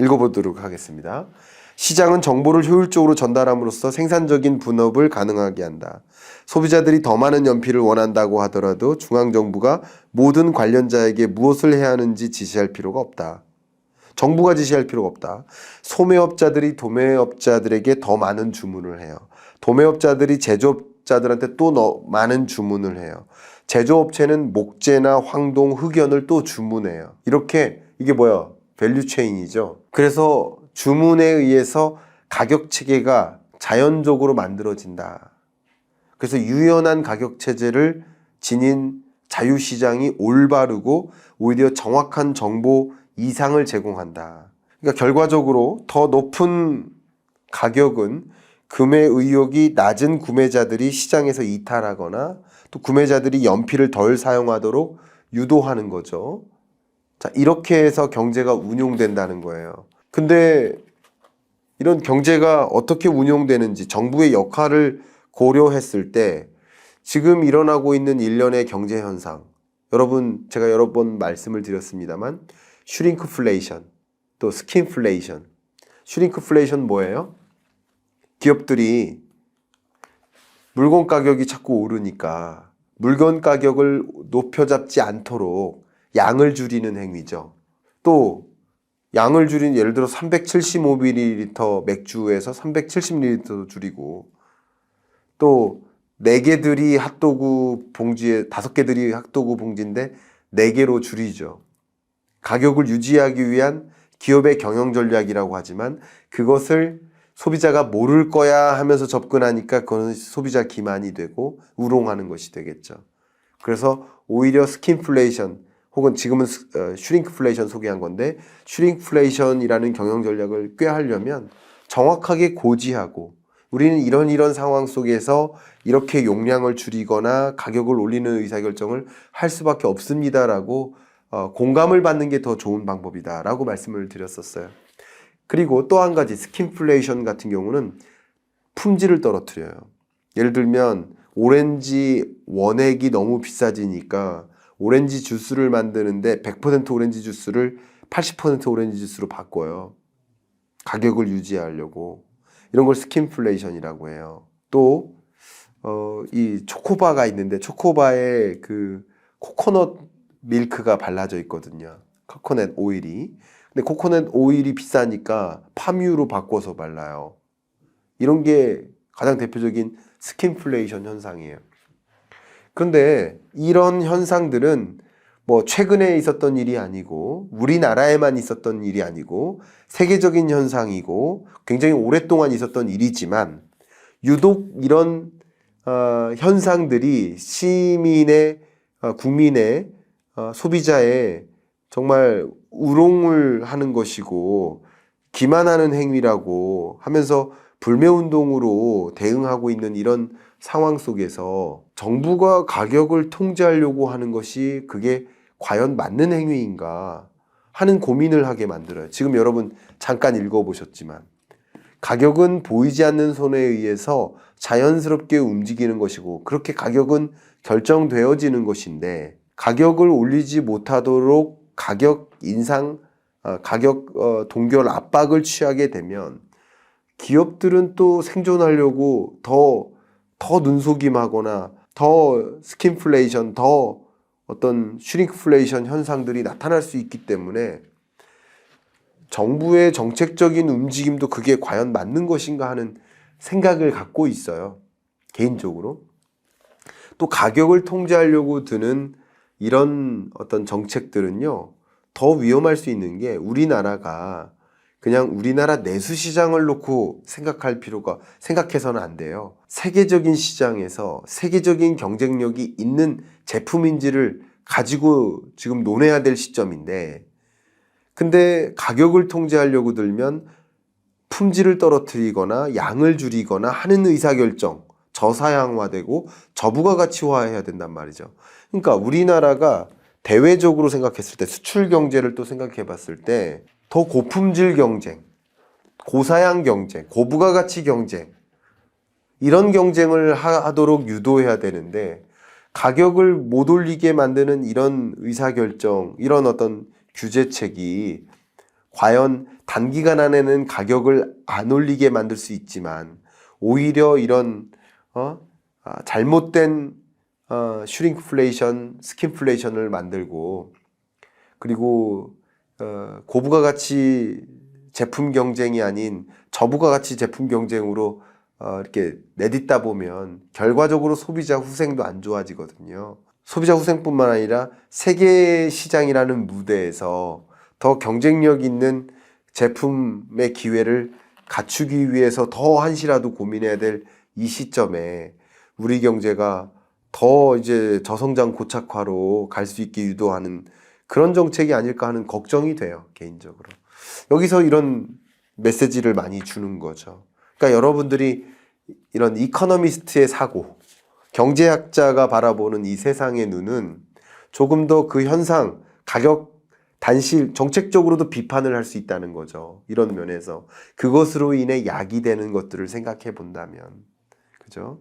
읽어보도록 하겠습니다. 시장은 정보를 효율적으로 전달함으로써 생산적인 분업을 가능하게 한다. 소비자들이 더 많은 연필을 원한다고 하더라도 중앙정부가 모든 관련자에게 무엇을 해야 하는지 지시할 필요가 없다. 정부가 지시할 필요가 없다. 소매업자들이 도매업자들에게 더 많은 주문을 해요. 도매업자들이 제조업자들한테 또 너- 많은 주문을 해요. 제조업체는 목재나 황동, 흑연을 또 주문해요. 이렇게 이게 뭐야? 밸류 체인이죠. 그래서 주문에 의해서 가격 체계가 자연적으로 만들어진다. 그래서 유연한 가격 체제를 지닌 자유시장이 올바르고 오히려 정확한 정보 이상을 제공한다. 그러니까 결과적으로 더 높은 가격은 구매 의욕이 낮은 구매자들이 시장에서 이탈하거나 또 구매자들이 연필을 덜 사용하도록 유도하는 거죠. 자, 이렇게 해서 경제가 운용된다는 거예요. 근데 이런 경제가 어떻게 운용되는지 정부의 역할을 고려했을 때 지금 일어나고 있는 일련의 경제 현상 여러분 제가 여러 번 말씀을 드렸습니다만 슈링크플레이션 또 스킨플레이션 슈링크플레이션 뭐예요? 기업들이 물건 가격이 자꾸 오르니까 물건 가격을 높여 잡지 않도록 양을 줄이는 행위죠. 또 양을 줄인 예를 들어 375ml 맥주에서 370ml 줄이고 또네 개들이 핫도그 봉지에 다섯 개들이 핫도그 봉지인데 네 개로 줄이죠. 가격을 유지하기 위한 기업의 경영 전략이라고 하지만 그것을 소비자가 모를 거야 하면서 접근하니까 그건 소비자 기만이 되고 우롱하는 것이 되겠죠. 그래서 오히려 스킨플레이션 혹은 지금은 스- 어, 슈링크플레이션 소개한 건데 슈링크플레이션이라는 경영 전략을 꾀하려면 정확하게 고지하고 우리는 이런 이런 상황 속에서 이렇게 용량을 줄이거나 가격을 올리는 의사결정을 할 수밖에 없습니다라고 어, 공감을 받는 게 더 좋은 방법이다라고 말씀을 드렸었어요. 그리고 또 한 가지 스킨플레이션 같은 경우는 품질을 떨어뜨려요. 예를 들면 오렌지 원액이 너무 비싸지니까 오렌지 주스를 만드는데 100% 오렌지 주스를 80% 오렌지 주스로 바꿔요. 가격을 유지하려고. 이런 걸 스킨플레이션이라고 해요. 또, 어, 이 초코바가 있는데 초코바에 그 코코넛 밀크가 발라져 있거든요. 코코넛 오일이. 근데 코코넛 오일이 비싸니까 파뮤로 바꿔서 발라요. 이런 게 가장 대표적인 스킨플레이션 현상이에요. 그런데 이런 현상들은 뭐 최근에 있었던 일이 아니고 우리나라에만 있었던 일이 아니고 세계적인 현상이고 굉장히 오랫동안 있었던 일이지만 유독 이런 어, 현상들이 시민의 어, 국민의 어, 소비자의 정말 우롱을 하는 것이고 기만하는 행위라고 하면서 불매운동으로 대응하고 있는 이런 상황 속에서 정부가 가격을 통제하려고 하는 것이 그게 과연 맞는 행위인가 하는 고민을 하게 만들어요. 지금 여러분 잠깐 읽어보셨지만 가격은 보이지 않는 손에 의해서 자연스럽게 움직이는 것이고 그렇게 가격은 결정되어지는 것인데 가격을 올리지 못하도록 가격 인상, 어, 가격 어, 동결 압박을 취하게 되면 기업들은 또 생존하려고 더, 더 눈속임하거나 더 스킨플레이션, 더 어떤 슈링크플레이션 현상들이 나타날 수 있기 때문에 정부의 정책적인 움직임도 그게 과연 맞는 것인가 하는 생각을 갖고 있어요. 개인적으로. 또 가격을 통제하려고 드는 이런 어떤 정책들은요, 더 위험할 수 있는 게 우리나라가 그냥 우리나라 내수 시장을 놓고 생각할 필요가 생각해서는 안 돼요. 세계적인 시장에서 세계적인 경쟁력이 있는 제품인지를 가지고 지금 논해야 될 시점인데 근데 가격을 통제하려고 들면 품질을 떨어뜨리거나 양을 줄이거나 하는 의사결정 저사양화되고 저부가 가치화해야 된단 말이죠. 그러니까 우리나라가 대외적으로 생각했을 때 수출 경제를 또 생각해 봤을 때 더 고품질 경쟁, 고사양 경쟁, 고부가가치 경쟁 이런 경쟁을 하- 하도록 유도해야 되는데 가격을 못 올리게 만드는 이런 의사결정, 이런 어떤 규제책이 과연 단기간 안에는 가격을 안 올리게 만들 수 있지만 오히려 이런 어? 아, 잘못된 어, 슈링크플레이션, 스킨플레이션을 만들고 그리고 어, 고부가 가치 제품 경쟁이 아닌 저부가 가치 제품 경쟁으로 어, 이렇게 내딛다 보면 결과적으로 소비자 후생도 안 좋아지거든요. 소비자 후생뿐만 아니라 세계 시장이라는 무대에서 더 경쟁력 있는 제품의 기회를 갖추기 위해서 더 한시라도 고민해야 될 이 시점에 우리 경제가 더 이제 저성장 고착화로 갈 수 있게 유도하는 그런 정책이 아닐까 하는 걱정이 돼요, 개인적으로. 여기서 이런 메시지를 많이 주는 거죠. 그러니까 여러분들이 이런 이코노미스트의 사고, 경제학자가 바라보는 이 세상의 눈은 조금 더 그 현상, 가격, 단실, 정책적으로도 비판을 할 수 있다는 거죠. 이런 면에서. 그것으로 인해 약이 되는 것들을 생각해 본다면. 그죠?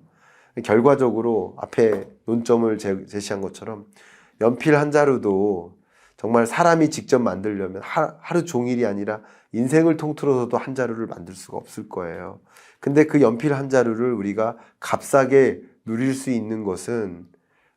결과적으로 앞에 논점을 제- 제시한 것처럼 연필 한 자루도 정말 사람이 직접 만들려면 하, 하루 종일이 아니라 인생을 통틀어서도 한 자루를 만들 수가 없을 거예요. 근데 그 연필 한 자루를 우리가 값싸게 누릴 수 있는 것은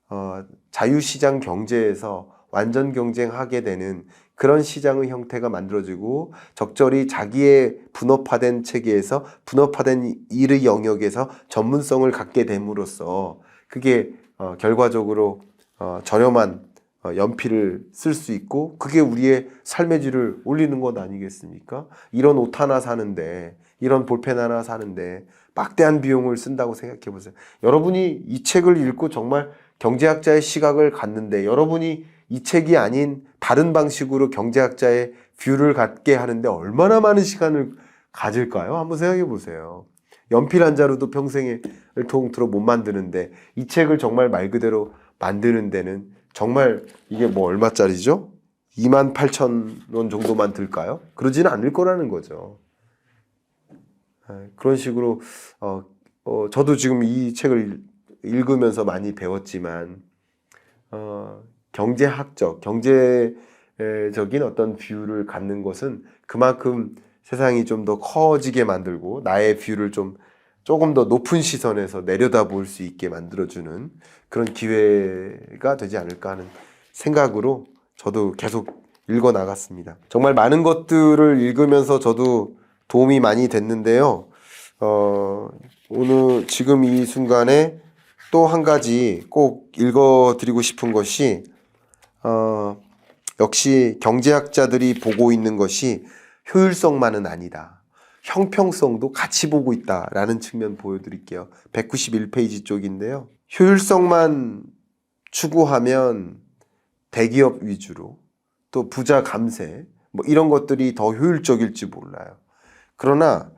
어, 자유시장 경제에서 완전 경쟁하게 되는 그런 시장의 형태가 만들어지고 적절히 자기의 분업화된 체계에서 분업화된 일의 영역에서 전문성을 갖게 됨으로써 그게 어, 결과적으로 어, 저렴한 어, 연필을 쓸 수 있고 그게 우리의 삶의 질을 올리는 것 아니겠습니까? 이런 옷 하나 사는데 이런 볼펜 하나 사는데 막대한 비용을 쓴다고 생각해 보세요. 여러분이 이 책을 읽고 정말 경제학자의 시각을 갖는데 여러분이 이 책이 아닌 다른 방식으로 경제학자의 뷰를 갖게 하는데 얼마나 많은 시간을 가질까요? 한번 생각해 보세요. 연필 한 자루도 평생을 통틀어 못 만드는데 이 책을 정말 말 그대로 만드는 데는 정말 이게 뭐 얼마짜리죠? 2만 8천 원 정도만 들까요? 그러지는 않을 거라는 거죠. 예, 그런 식으로 어, 어, 저도 지금 이 책을 읽으면서 많이 배웠지만 어, 경제학적, 경제적인 어떤 뷰를 갖는 것은 그만큼 세상이 좀 더 커지게 만들고 나의 뷰를 좀 조금 더 높은 시선에서 내려다볼 수 있게 만들어주는 그런 기회가 되지 않을까 하는 생각으로 저도 계속 읽어 나갔습니다. 정말 많은 것들을 읽으면서 저도 도움이 많이 됐는데요. 어, 오늘 지금 이 순간에 또 한 가지 꼭 읽어 드리고 싶은 것이 어, 역시 경제학자들이 보고 있는 것이 효율성만은 아니다. 형평성도 같이 보고 있다라는 측면 보여드릴게요. 191페이지 쪽인데요. 효율성만 추구하면 대기업 위주로 또 부자 감세 뭐 이런 것들이 더 효율적일지 몰라요. 그러나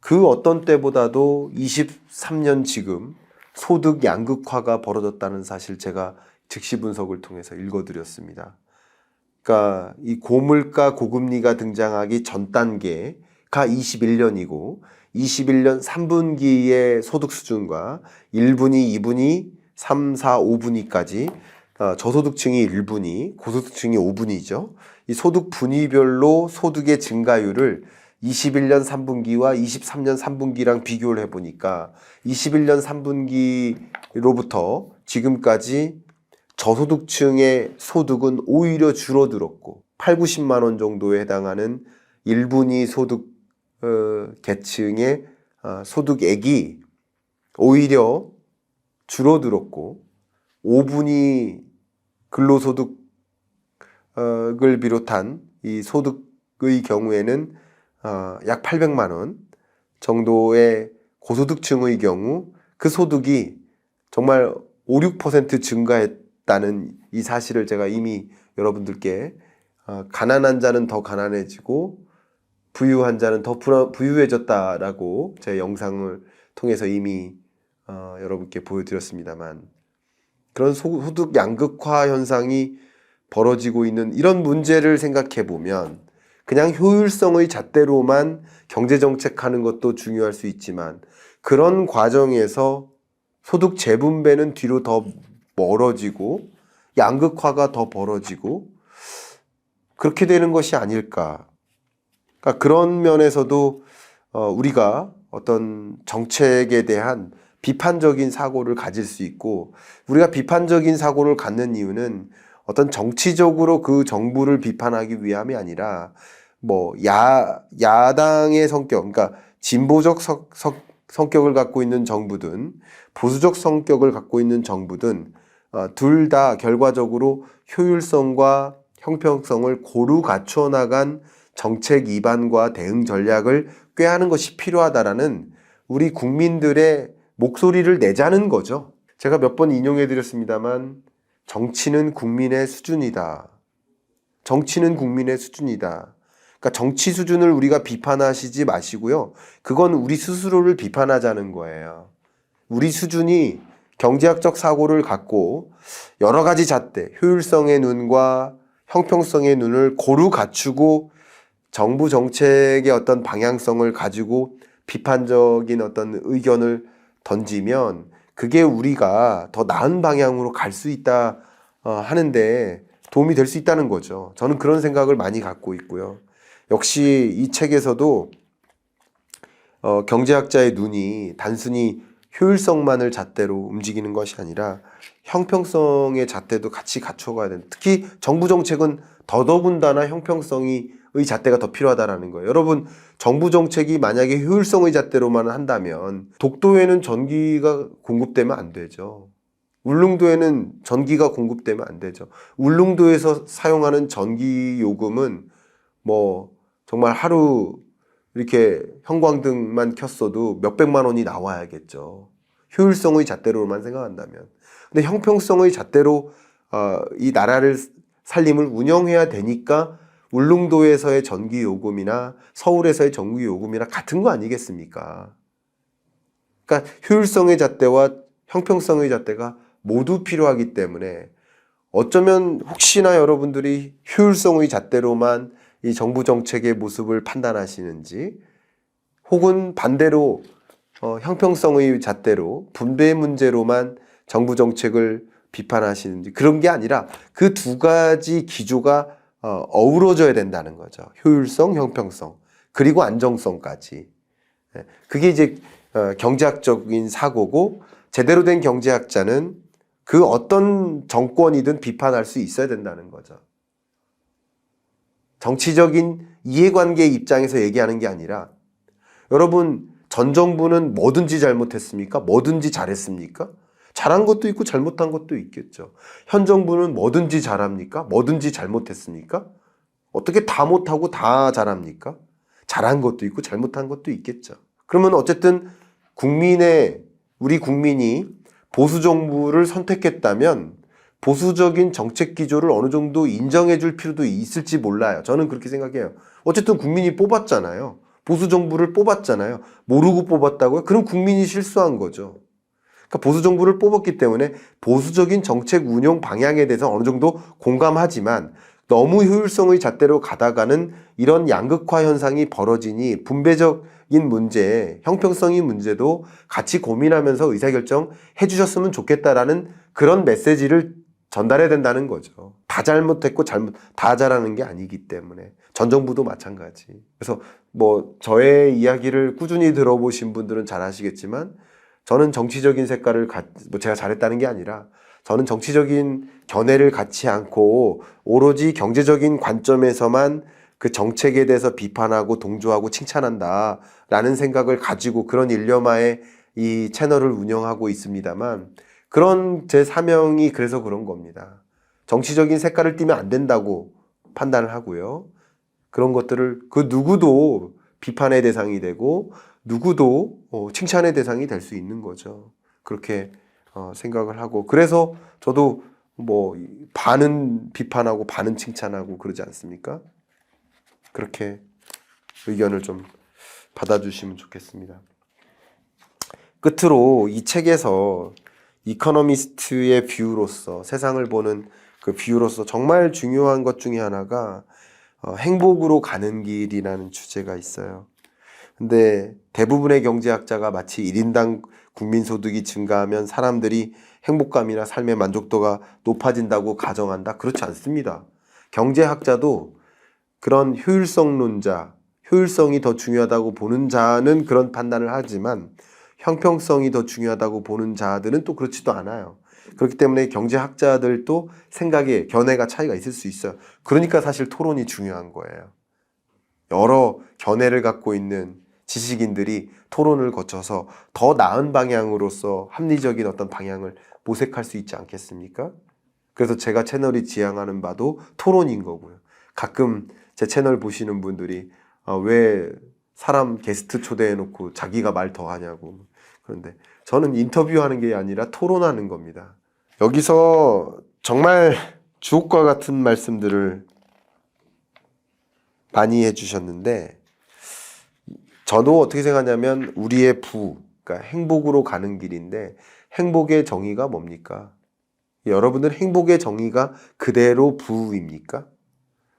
그 어떤 때보다도 23년 지금 소득 양극화가 벌어졌다는 사실 제가 즉시 분석을 통해서 읽어드렸습니다. 그러니까 이 고물가 고금리가 등장하기 전 단계가 21년이고 21년 3분기의 소득 수준과 1분위, 2분위, 3, 4, 5분위까지 어, 저소득층이 1분위, 고소득층이 5분위죠. 이 소득 분위별로 소득의 증가율을 21년 3분기와 23년 3분기랑 비교를 해보니까 21년 3분기로부터 지금까지 저소득층의 소득은 오히려 줄어들었고 8, 90만 원 정도에 해당하는 1분위 소득 어, 계층의 어, 소득액이 오히려 줄어들었고 5분위 근로소득을 비롯한 이 소득의 경우에는 어, 약 800만 원 정도의 고소득층의 경우 그 소득이 정말 5, 6% 증가했다는 이 사실을 제가 이미 여러분들께 어, 가난한 자는 더 가난해지고 부유한 자는 더 불- 부유해졌다라고 제 영상을 통해서 이미 어, 여러분께 보여드렸습니다만 그런 소- 소득 양극화 현상이 벌어지고 있는 이런 문제를 생각해 보면 그냥 효율성의 잣대로만 경제 정책하는 것도 중요할 수 있지만 그런 과정에서 소득 재분배는 뒤로 더 멀어지고 양극화가 더 벌어지고 그렇게 되는 것이 아닐까. 그러니까 그런 면에서도 어, 우리가 어떤 정책에 대한 비판적인 사고를 가질 수 있고 우리가 비판적인 사고를 갖는 이유는 어떤 정치적으로 그 정부를 비판하기 위함이 아니라 뭐 야 야당의 성격 그러니까 진보적 성, 성, 성격을 갖고 있는 정부든 보수적 성격을 갖고 있는 정부든 어, 둘 다 결과적으로 효율성과 형평성을 고루 갖추어 나간 정책 입안과 대응 전략을 꾀하는 것이 필요하다라는 우리 국민들의 목소리를 내자는 거죠. 제가 몇 번 인용해 드렸습니다만 정치는 국민의 수준이다. 정치는 국민의 수준이다. 그러니까 정치 수준을 우리가 비판하시지 마시고요. 그건 우리 스스로를 비판하자는 거예요. 우리 수준이 경제학적 사고를 갖고 여러 가지 잣대, 효율성의 눈과 형평성의 눈을 고루 갖추고 정부 정책의 어떤 방향성을 가지고 비판적인 어떤 의견을 던지면 그게 우리가 더 나은 방향으로 갈 수 있다 어, 하는데 도움이 될 수 있다는 거죠. 저는 그런 생각을 많이 갖고 있고요. 역시 이 책에서도 어, 경제학자의 눈이 단순히 효율성만을 잣대로 움직이는 것이 아니라 형평성의 잣대도 같이 갖춰가야 된다. 특히 정부 정책은 더더군다나 형평성이 의 잣대가 더 필요하다라는 거예요. 여러분, 정부 정책이 만약에 효율성의 잣대로만 한다면 독도에는 전기가 공급되면 안 되죠. 울릉도에는 전기가 공급되면 안 되죠. 울릉도에서 사용하는 전기 요금은 뭐 정말 하루 이렇게 형광등만 켰어도 몇백만 원이 나와야겠죠. 효율성의 잣대로만 생각한다면. 근데 형평성의 잣대로 어, 이 나라를 살림을 운영해야 되니까 울릉도에서의 전기 요금이나 서울에서의 전기 요금이나 같은 거 아니겠습니까? 그러니까 효율성의 잣대와 형평성의 잣대가 모두 필요하기 때문에 어쩌면 혹시나 여러분들이 효율성의 잣대로만 이 정부 정책의 모습을 판단하시는지 혹은 반대로 어, 형평성의 잣대로 분배 문제로만 정부 정책을 비판하시는지 그런 게 아니라 그 두 가지 기조가 어, 어우러져야 된다는 거죠. 효율성, 형평성 그리고 안정성까지. 예, 그게 이제 어, 경제학적인 사고고 제대로 된 경제학자는 그 어떤 정권이든 비판할 수 있어야 된다는 거죠. 정치적인 이해관계 입장에서 얘기하는 게 아니라 여러분 전 정부는 뭐든지 잘못했습니까? 뭐든지 잘했습니까? 잘한 것도 있고 잘못한 것도 있겠죠. 현 정부는 뭐든지 잘합니까? 뭐든지 잘못했습니까? 어떻게 다 못하고 다 잘합니까? 잘한 것도 있고 잘못한 것도 있겠죠. 그러면 어쨌든 국민의 우리 국민이 보수 정부를 선택했다면 보수적인 정책 기조를 어느 정도 인정해 줄 필요도 있을지 몰라요. 저는 그렇게 생각해요. 어쨌든 국민이 뽑았잖아요. 보수 정부를 뽑았잖아요. 모르고 뽑았다고요? 그럼 국민이 실수한 거죠. 그러니까 보수 정부를 뽑았기 때문에 보수적인 정책 운용 방향에 대해서 어느 정도 공감하지만 너무 효율성의 잣대로 가다가는 이런 양극화 현상이 벌어지니 분배적인 문제, 형평성의 문제도 같이 고민하면서 의사결정 해주셨으면 좋겠다라는 그런 메시지를 전달해야 된다는 거죠. 다 잘못했고 잘못 다 잘하는 게 아니기 때문에 전 정부도 마찬가지. 그래서 뭐 저의 이야기를 꾸준히 들어보신 분들은 잘 아시겠지만 저는 정치적인 색깔을 가, 뭐 제가 잘했다는 게 아니라 저는 정치적인 견해를 갖지 않고 오로지 경제적인 관점에서만 그 정책에 대해서 비판하고 동조하고 칭찬한다라는 생각을 가지고 그런 일념하에 이 채널을 운영하고 있습니다만 그런 제 사명이 그래서 그런 겁니다. 정치적인 색깔을 띠면 안 된다고 판단을 하고요. 그런 것들을 그 누구도 비판의 대상이 되고 누구도 어, 칭찬의 대상이 될 수 있는 거죠. 그렇게 어, 생각을 하고 그래서 저도 뭐 반은 비판하고 반은 칭찬하고 그러지 않습니까? 그렇게 의견을 좀 받아주시면 좋겠습니다. 끝으로 이 책에서 이코노미스트의 뷰로서 세상을 보는 그 뷰로서 정말 중요한 것 중에 하나가 어, 행복으로 가는 길이라는 주제가 있어요. 근데 대부분의 경제학자가 마치 1인당 국민소득이 증가하면 사람들이 행복감이나 삶의 만족도가 높아진다고 가정한다. 그렇지 않습니다. 경제학자도 그런 효율성론자, 효율성이 더 중요하다고 보는 자는 그런 판단을 하지만 형평성이 더 중요하다고 보는 자들은 또 그렇지도 않아요. 그렇기 때문에 경제학자들도 생각에 견해가 차이가 있을 수 있어요. 그러니까 사실 토론이 중요한 거예요. 여러 견해를 갖고 있는 지식인들이 토론을 거쳐서 더 나은 방향으로서 합리적인 어떤 방향을 모색할 수 있지 않겠습니까? 그래서 제가 채널이 지향하는 바도 토론인 거고요. 가끔 제 채널 보시는 분들이 아, 왜 사람 게스트 초대해놓고 자기가 말 더 하냐고. 그런데 저는 인터뷰하는 게 아니라 토론하는 겁니다. 여기서 정말 주옥과 같은 말씀들을 많이 해주셨는데 저도 어떻게 생각하냐면 우리의 부, 그러니까 행복으로 가는 길인데 행복의 정의가 뭡니까? 여러분들 행복의 정의가 그대로 부입니까?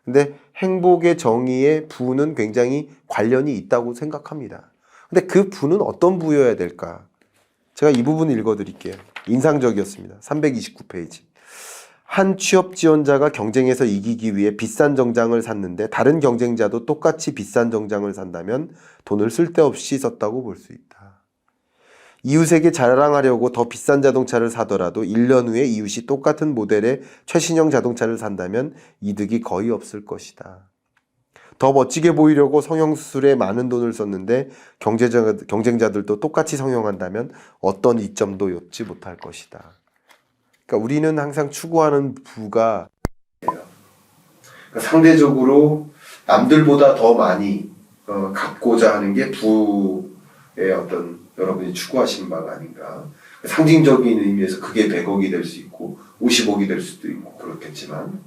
근데 행복의 정의의 부는 굉장히 관련이 있다고 생각합니다. 근데 그 부는 어떤 부여야 될까? 제가 이 부분 읽어드릴게요. 인상적이었습니다. 329페이지. 한 취업 지원자가 경쟁에서 이기기 위해 비싼 정장을 샀는데 다른 경쟁자도 똑같이 비싼 정장을 산다면 돈을 쓸데없이 썼다고 볼 수 있다. 이웃에게 자랑하려고 더 비싼 자동차를 사더라도 1년 후에 이웃이 똑같은 모델의 최신형 자동차를 산다면 이득이 거의 없을 것이다. 더 멋지게 보이려고 성형수술에 많은 돈을 썼는데 경쟁자들도 똑같이 성형한다면 어떤 이점도 엿지 못할 것이다. 그러니까 우리는 항상 추구하는 부가 그러니까 상대적으로 남들보다 더 많이 어, 갖고자 하는 게 부의 어떤 여러분이 추구하시는 바가 아닌가. 상징적인 의미에서 그게 100억이 될 수 있고 50억이 될 수도 있고 그렇겠지만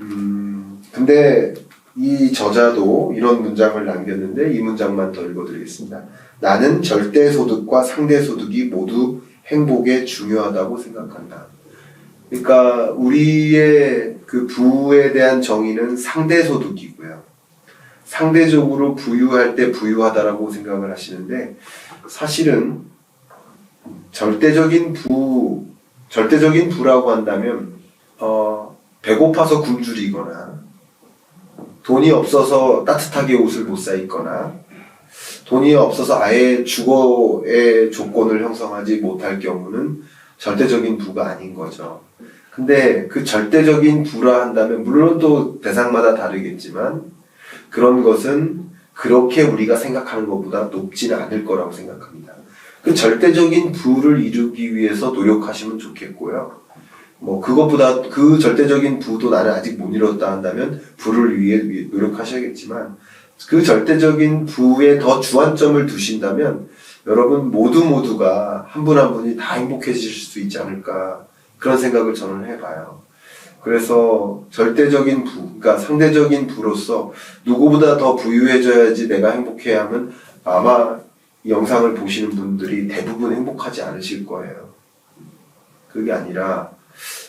음, 근데 이 저자도 이런 문장을 남겼는데 이 문장만 더 읽어드리겠습니다. 나는 절대 소득과 상대 소득이 모두 행복에 중요하다고 생각한다. 그러니까 우리의 그 부에 대한 정의는 상대 소득이고요. 상대적으로 부유할 때 부유하다라고 생각을 하시는데 사실은 절대적인 부 절대적인 부라고 한다면 어, 배고파서 굶주리거나 돈이 없어서 따뜻하게 옷을 못 사 입거나 돈이 없어서 아예 주거의 조건을 형성하지 못할 경우는 절대적인 부가 아닌 거죠. 근데 그 절대적인 부라 한다면 물론 또 대상마다 다르겠지만 그런 것은 그렇게 우리가 생각하는 것보다 높지는 않을 거라고 생각합니다. 그 절대적인 부를 이루기 위해서 노력하시면 좋겠고요. 뭐 그것보다 그 절대적인 부도 나는 아직 못 이뤘다 한다면 부를 위해 노력하셔야겠지만 그 절대적인 부에 더 주안점을 두신다면 여러분 모두 모두가 한 분 한 분이 다 행복해지실 수 있지 않을까 그런 생각을 저는 해봐요. 그래서 절대적인 부, 그러니까 상대적인 부로서 누구보다 더 부유해져야지 내가 행복해야 하면 아마 이 영상을 보시는 분들이 대부분 행복하지 않으실 거예요. 그게 아니라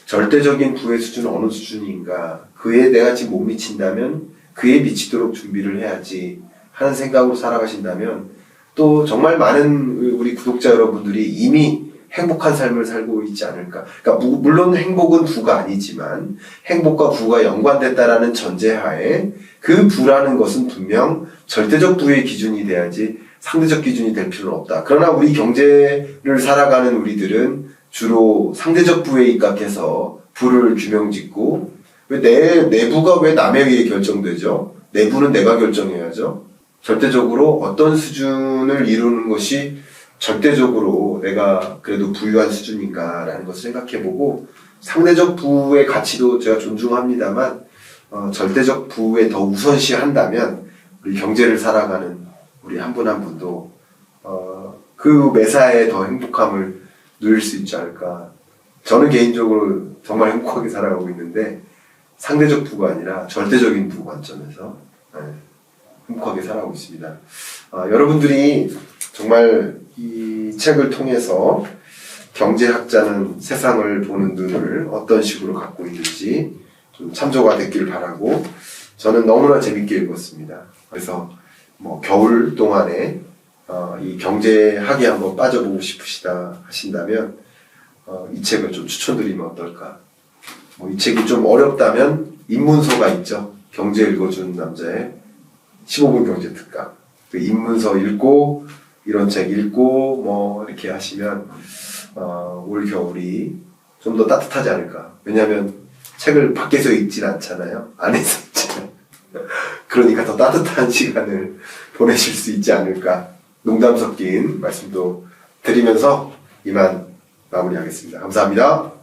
절대적인 부의 수준은 어느 수준인가 그에 내가 지금 못 미친다면 그에 미치도록 준비를 해야지 하는 생각으로 살아가신다면 또 정말 많은 우리 구독자 여러분들이 이미 행복한 삶을 살고 있지 않을까. 그러니까 무- 물론 행복은 부가 아니지만 행복과 부가 연관됐다라는 전제하에 그 부라는 것은 분명 절대적 부의 기준이 돼야지 상대적 기준이 될 필요는 없다. 그러나 우리 경제를 살아가는 우리들은 주로 상대적 부에 입각해서 부를 규명짓고 왜 내 내부가 왜 남에 의해 결정되죠? 내부는 내가 결정해야죠. 절대적으로 어떤 수준을 이루는 것이 절대적으로 내가 그래도 부유한 수준인가라는 것을 생각해보고 상대적 부의 가치도 제가 존중합니다만 어, 절대적 부에 더 우선시한다면 우리 경제를 살아가는 우리 한 분한 분도 어, 그 매사에 더 행복함을 누릴 수 있지 않을까. 저는 개인적으로 정말 행복하게 살아가고 있는데 상대적 부가 아니라 절대적인 부 관점에서 네, 행복하게 살아가고 있습니다. 아, 여러분들이 정말 이 책을 통해서 경제학자는 세상을 보는 눈을 어떤 식으로 갖고 있는지 좀 참조가 됐길 바라고 저는 너무나 재밌게 읽었습니다. 그래서 뭐 겨울 동안에 어, 이 경제학에 한번 빠져보고 싶으시다 하신다면 어, 이 책을 좀 추천드리면 어떨까? 뭐 이 책이 좀 어렵다면 입문서가 있죠. 경제 읽어주는 남자의 15분 경제 특강. 그 입문서 읽고 이런 책 읽고 뭐 이렇게 하시면 어, 올 겨울이 좀 더 따뜻하지 않을까. 왜냐하면 책을 밖에서 읽진 않잖아요. 안에서 읽잖아요. 그러니까 더 따뜻한 시간을 보내실 수 있지 않을까. 농담 섞인 말씀도 드리면서 이만 마무리하겠습니다. 감사합니다.